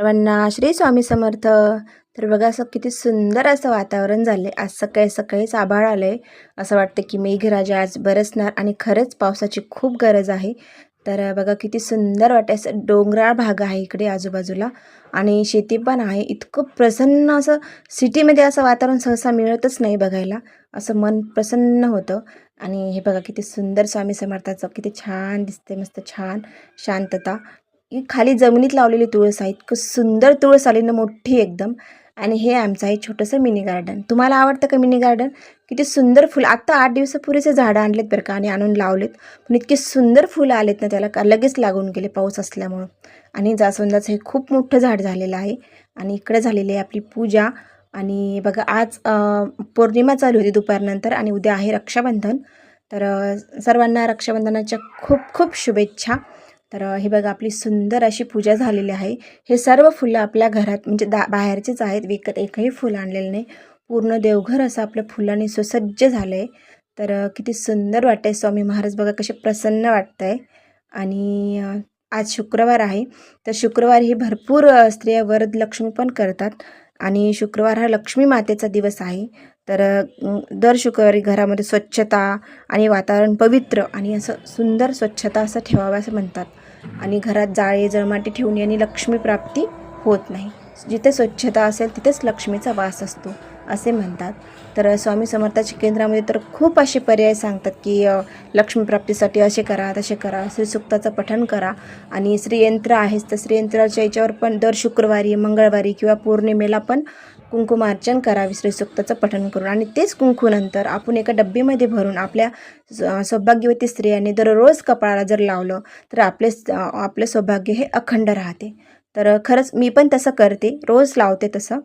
सर्वांना श्री स्वामी समर्थ. तर बघा असं किती सुंदर असं वातावरण झालं आहे आज सकाळी सकाळीच आभाळ आलं आहे असं वाटतं की मेघराजा आज बरसणार आणि खरंच पावसाची खूप गरज आहे. तर बघा किती सुंदर वाटते असं डोंगराळ भाग आहे इकडे आजूबाजूला. आणि शेती पण आहे. इतकं प्रसन्न असं सिटीमध्ये असं वातावरण सहसा मिळतच नाही बघायला. असं मन प्रसन्न होतं. आणि हे बघा किती सुंदर स्वामी समर्थाचं किती छान दिसते मस्त छान शांतता. ही खाली जमिनीत लावलेली तुळस आहे. इतकं सुंदर तुळस आली ना मोठी एकदम. आणि हे आमचं आहे छोटंसं मिनी गार्डन तुम्हाला आवडतं का मिनी गार्डन किती सुंदर फुलं. आत्ता आठ दिवसापूर्वीचे झाडं आणलेत बरं का आणि आणून लावलेत. पण इतके सुंदर फुलं आलेत ना त्याला का लगेच लागून गेले पाऊस असल्यामुळं. आणि जास्वंदाचं हे खूप मोठं झाड झालेलं आहे. आणि इकडे झालेली आहे आपली पूजा. आणि बघा आज पौर्णिमा चालू होती दुपारनंतर आणि उद्या आहे रक्षाबंधन. तर सर्वांना रक्षाबंधनाच्या खूप खूप शुभेच्छा. तर हे बघा आपली सुंदर अशी पूजा झालेली आहे. हे सर्व फुलं आपल्या घरात म्हणजे दा बाहेरचेच आहेत विकत एकही फुलं आणलेलं नाही. पूर्ण देवघर असं आपल्या फुलांनी सुसज्ज झालं आहे तर किती सुंदर वाटतं आहे स्वामी महाराज बघा कसे प्रसन्न वाटतं आहे आणि आज शुक्रवार आहे. तर शुक्रवार ही भरपूर स्त्रिया वरद लक्ष्मी पण करतात. आणि शुक्रवार हा लक्ष्मी मातेचा दिवस आहे. तर दर शुक्रवारी घरामध्ये स्वच्छता आणि वातावरण पवित्र आणि असं सुंदर स्वच्छता असं ठेवावं असं म्हणतात. आणि घरात जाळे जळमाटी ठेवून यांनी लक्ष्मी प्राप्ती होत नाही. जिथे स्वच्छता असेल तिथेच लक्ष्मीचा वास असतो. असे म्हणतात. तर स्वामी समर्थाच्या केंद्रामध्ये तर खूप असे पर्याय सांगतात की लक्ष्मीप्राप्तीसाठी असे करा तसे करा श्रीसुक्ताचं पठण करा आणि श्रीयंत्र आहेच. तर श्रीयंत्राच्या याच्यावर पण दर शुक्रवारी मंगळवारी किंवा पौर्णिमेला पण कुंकुमार्चन करावी श्रीसुक्ताचं पठण करून. आणि तेच कुंकूनंतर आपण एका डब्बीमध्ये भरून आपल्या स- सौभाग्यवती स्त्रियांनी दररोज कपाळाला जर लावलं तर आपले आपलं सौभाग्य हे अखंड राहते. तर खरंच मी पण तसं करते. रोज लावते तसं.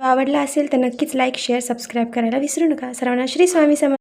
आवडला असेल तर नक्कीच लाईक शेअर सबस्क्राईब करायला विसरू नका. सर्वांना श्री स्वामी समर्थ